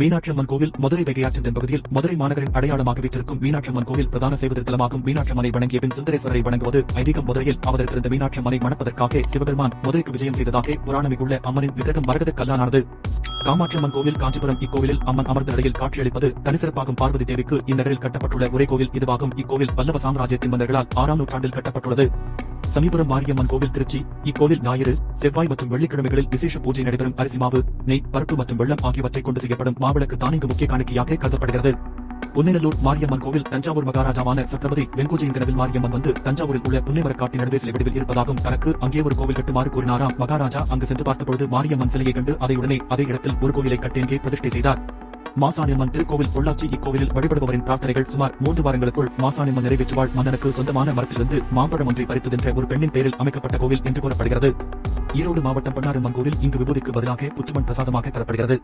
மீனாட்சி அம்மன் கோவில் மதுரை வைகையாற்றின் பகுதியில் மதுரை மாநகரின் அடையாளமாக வைத்திருக்கும் மீனாட்சி அம்மன் கோவில் பிரதான செய்வது தலமாகும் மீனாட்சி அம்மனை வணங்கிய பின் சுந்தரேஸ்வரரை வணங்குவது ஐதீகம். மதுரையில் அவதரித்திருந்த மீனாட்சி அம்மனை மணப்பதற்காக சிவபெருமான் மதுரைக்கு விஜயம் செய்ததாக புராணமிகுள்ள அம்மனின் விக்கிரகம் மரகத கல்லானானது. காமாட்சியம்மன் கோவில் காஞ்சிபுரம் இக்கோவிலில் அம்மன் அமர்ந்த நிலையில் காட்சியளிப்பது தனிசிறப்பாகும் பார்வதி தேவிக்கு இந்நகரில் கட்டப்பட்டுள்ள ஒரே கோவில் இதுவாகும். இக்கோவில் பல்லவ சாம்ராஜ்யத்தின் மன்னர்களால் ஆறாம் நூற்றாண்டில் கட்டப்பட்டுள்ளது. சமீபுரம் மாரியம்மன் கோவில் திருச்சி இக்கோவில் ஞாயிறு செவ்வாய் மற்றும் வெள்ளிக்கிழமைகளில் விசேஷ பூஜை நடைபெறும் அரிசி மாவு நெய் பருப்பு மற்றும் வெள்ளம் ஆகியவற்றை கொண்டு செய்யப்படும் மாவிளக்கு தானிங்கு முக்கிய காணிக்கையாக கருதப்படுகிறது. புன்னைநல்லூர் மாரியம்மன் கோவில் தஞ்சாவூர் மகாராஜாவான சத்ரபதி வெங்கோஜியின் கனவில் மாரியம்மன் வந்து தஞ்சாவூரில் உள்ள புன்னைமரக்காட்டின் நடுவே சிலை வடிவில் இருப்பதாகவும் தனக்கு அங்கே ஒரு கோவில் கட்டுமாறு கூறினாராம் மகாராஜா அங்கு சென்று பார்த்தபொழுது மாரியம்மன் சிலையை கண்டு அதை உடனே அதே இடத்தில் ஒரு கோவிலை கட்டி அங்கே பிரதிஷ்டை செய்தார். மாசாணியம்மன் திருக்கோவில் பொள்ளாச்சி இக்கோவிலில் வழிபடுபவரின் பிரார்த்தனைகள் சுமார் மூன்று வாரங்களுக்குள் மாசாணியம்மன் நிறைவேற்றுவாள். மன்னனுக்கு சொந்தமான மரத்திலிருந்து மாம்பழம் ஒன்றை பறித்ததென்ற ஒரு பெண்ணின் பெயரில் அமைக்கப்பட்ட கோவில் என்று கூறப்படுகிறது. ஈரோடு மாவட்டம் பண்ணாரம்மன் கோவில் இங்கு விபூதிக்கு பதிலாக புற்றுமண் பிரசாதமாக தரப்படுகிறது.